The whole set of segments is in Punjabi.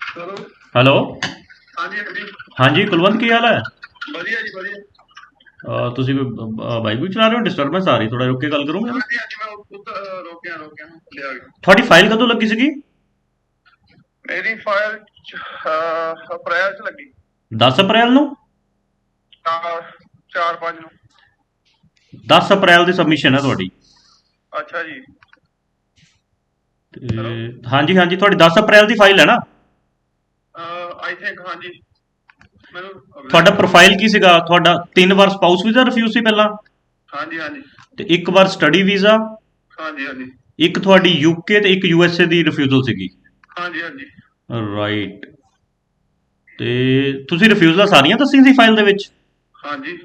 ਹੈਲੋ? ਹੈਲੋ ਹਾਂਜੀ ਹਾਂਜੀ। ਹਾਂਜੀ ਕੁਲਵੰਤ ਕੀ ਹਾਲ ਹੈ? ਵਧੀਆ ਜੀ ਵਧੀਆ। ਅਹ ਤੁਸੀਂ ਕੋਈ ਬਾਈਕ ਚਲਾ ਰਹੇ ਹੋ? ਡਿਸਟਰਬੈਂਸ ਆ ਰਹੀ ਥੋੜਾ ਰੁਕ ਕੇ ਗੱਲ ਕਰੋਗੇ? ਹਾਂਜੀ ਅੱਜ ਮੈਂ ਉੱਤ ਰੋਕਿਆ ਰੋਕਿਆ ਲਿਆ ਗਿਆ। ਤੁਹਾਡੀ ਫਾਈਲ ਕਦੋਂ ਲੱਗੀ ਸੀਗੀ? ਮੇਰੀ ਫਾਈਲ ਅਪ੍ਰੈਲ ਚ ਲੱਗੀ। 10 ਅਪ੍ਰੈਲ ਨੂੰ? 4 5 ਨੂੰ। 10 ਅਪ੍ਰੈਲ ਦੀ ਸਬਮਿਸ਼ਨ ਹੈ ਤੁਹਾਡੀ। ਅੱਛਾ ਜੀ। ਤੇ ਹਾਂਜੀ ਹਾਂਜੀ ਤੁਹਾਡੀ 10 ਅਪ੍ਰੈਲ ਦੀ ਫਾਈਲ ਹੈ ਨਾ? ਆਈ ਥਿੰਕ ਹਾਂਜੀ। ਮੈਨੂੰ ਤੁਹਾਡਾ ਪ੍ਰੋਫਾਈਲ ਕੀ ਸੀਗਾ? ਤੁਹਾਡਾ ਤਿੰਨ ਵਾਰ ਸਪਾਊਸ ਵੀਜ਼ਾ ਰਿਫਿਊਜ਼ ਸੀ ਪਹਿਲਾਂ? ਹਾਂਜੀ ਹਾਂਜੀ। ਤੇ ਇੱਕ ਵਾਰ ਸਟੱਡੀ ਵੀਜ਼ਾ ਹਾਂਜੀ ਹਾਂਜੀ। ਇੱਕ ਤੁਹਾਡੀ ਯੂਕੇ ਤੇ ਇੱਕ ਯੂਐਸਏ ਦੀ ਰਿਫਿਊਜ਼ਲ ਸੀਗੀ। ਹਾਂਜੀ ਹਾਂਜੀ। ਰਾਈਟ ਤੇ ਤੁਸੀਂ ਰਿਫਿਊਜ਼ਲਾਂ ਸਾਰੀਆਂ ਦੱਸੀਆਂ ਸੀ ਫਾਈਲ ਦੇ ਵਿੱਚ? ਹਾਂਜੀ।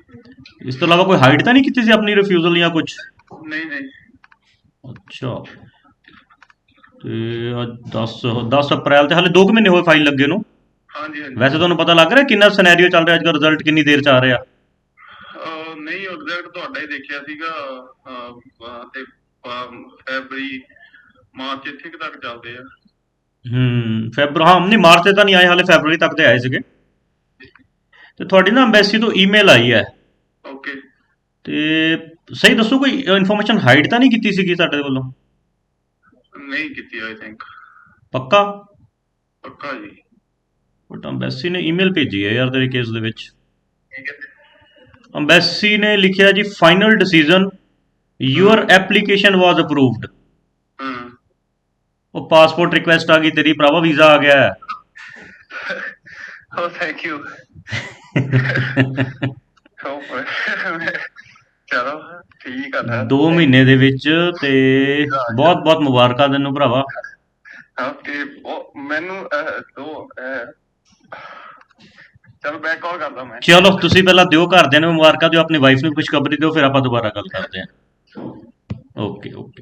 ਇਸ ਤੋਂ ਇਲਾਵਾ ਕੋਈ ਹਾਈਡ ਤਾਂ ਨਹੀਂ ਕੀਤੀ ਸੀ ਆਪਣੀ ਰਿਫਿਊਜ਼ਲ ਜਾਂ ਕੁਝ ਨਹੀਂ ਨਹੀਂ। ਅੱਛਾ। ਤੇ ਅੱਜ 10 10 ਅਪ੍ਰੈਲ ਤੇ ਹਾਲੇ 2 ਮਹੀਨੇ ਹੋਏ ਫਾਈਲ ਲੱਗੇ ਨੂੰ। ਹਾਂਜੀ ਹਾਂਜੀ। ਵੈਸੇ ਤੁਹਾਨੂੰ ਪਤਾ ਲੱਗ ਰਿਹਾ ਕਿੰਨਾ ਸਿਨੈਰੀਓ ਚੱਲ ਰਿਹਾ ਅੱਜ ਕੱਲ੍ਹ ਰਿਜ਼ਲਟ ਕਿੰਨੀ ਦੇਰ ਚ ਆ ਰਿਹਾ? ਅਹ ਨਹੀਂ ਐਗਜ਼ੈਕਟ ਤੁਹਾਡਾ ਹੀ ਦੇਖਿਆ ਸੀਗਾ ਅਹ, ਅਹ, ਤੇ ਫੈਬਰੀ ਮਾਰਚ ਇੱਥੇ ਕੁ ਤੱਕ ਚੱਲਦੇ ਆ। ਹੂੰ ਫੈਬਰ ਹਾਂ ਨਹੀਂ ਮਾਰਚ ਤੇ ਤਾਂ ਨਹੀਂ ਆਏ ਹਾਲੇ ਫੈਬਰੂਰੀ ਤੱਕ ਤੇ ਆਏ ਸੀਗੇ। ਤੇ ਤੁਹਾਡੀ ਨਾ ਐਮਬੈਸੀ ਤੋਂ ਈਮੇਲ ਆਈ ਹੈ। ਓਕੇ। ਤੇ ਸਹੀ ਦੱਸੋ ਕੋਈ ਇਨਫੋਰਮੇਸ਼ਨ ਹਾਈਡ ਤਾਂ ਨਹੀਂ ਕੀਤੀ ਸੀਗੀ ਸਾਡੇ ਵੱਲੋਂ? ਨਹੀਂ ਕੀਤੀ ਆਈ ਥਿੰਕ ਪੱਕਾ? ਪੱਕਾ ਜੀ। ਬਟ ਐਮਬੈਸੀ ਨੇ ਈਮੇਲ ਭੇਜੀ ਹੈ ਯਾਰ ਤੇਰੇ ਕੇਸ ਦੇ ਵਿੱਚ। ਠੀਕ ਹੈ ਐਮਬੈਸੀ ਨੇ ਲਿਖਿਆ ਜੀ final decision your application was approved ਉਹ ਪਾਸਪੋਰਟ ਰਿਕੁਐਸਟ ਆ ਗਈ ਤੇਰੀ ਭਰਾਵਾ ਵੀਜ਼ਾ ਆ ਗਿਆ। ਹੈ Oh, thank you. ਚਲੋ ਠੀਕ ਆ ਨਾ 2 ਮਹੀਨੇ ਦੇ ਵਿੱਚ ਤੇ ਬਹੁਤ ਬਹੁਤ ਮੁਬਾਰਕਾਂ ਤੈਨੂੰ ਭਰਾਵਾ। ਓਕੇ ਉਹ ਮੈਨੂੰ ਅਹ, ਦੋ ਚਲ ਮੈਂ ਕਾਲ ਕਰਦਾ ਮੈਂ। ਚਲੋ ਤੁਸੀਂ ਪਹਿਲਾਂ ਦਿਓ ਘਰਦਿਆਂ ਨੂੰ ਮੁਬਾਰਕਾਂ ਦਿਓ ਆਪਣੀ ਵਾਈਫ ਨੂੰ ਖੁਸ਼ਖਬਰੀ ਦਿਓ ਫਿਰ ਆਪਾਂ ਦੁਬਾਰਾ ਗੱਲ ਕਰਦੇ ਹਾਂ। Okay okay.